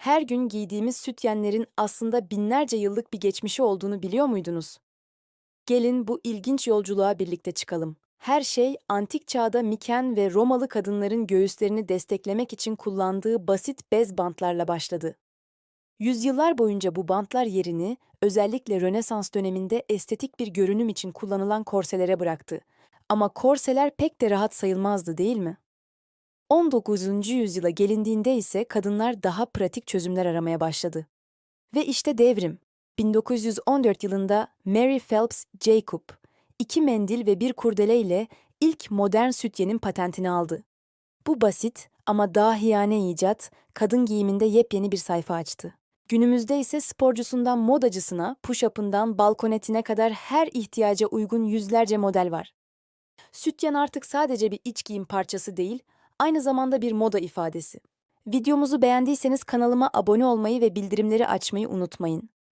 her gün giydiğimiz sütyenlerin aslında binlerce yıllık bir geçmişi olduğunu biliyor muydunuz? Gelin bu ilginç yolculuğa birlikte çıkalım. Her şey antik çağda Miken ve Romalı kadınların göğüslerini desteklemek için kullandığı basit bez bantlarla başladı. Yüzyıllar boyunca bu bantlar yerini özellikle Rönesans döneminde estetik bir görünüm için kullanılan korselere bıraktı. Ama korseler pek de rahat sayılmazdı değil mi? 19. yüzyıla gelindiğinde ise kadınlar daha pratik çözümler aramaya başladı. Ve işte devrim. 1914 yılında Mary Phelps Jacob, iki mendil ve bir kurdele ile ilk modern sütyenin patentini aldı. Bu basit ama dahiyane icat, kadın giyiminde yepyeni bir sayfa açtı. Günümüzde ise sporcusundan modacısına, push-up'ından balkonetine kadar her ihtiyaca uygun yüzlerce model var. Sütyen artık sadece bir iç giyim parçası değil, aynı zamanda bir moda ifadesi. Videomuzu beğendiyseniz kanalıma abone olmayı ve bildirimleri açmayı unutmayın.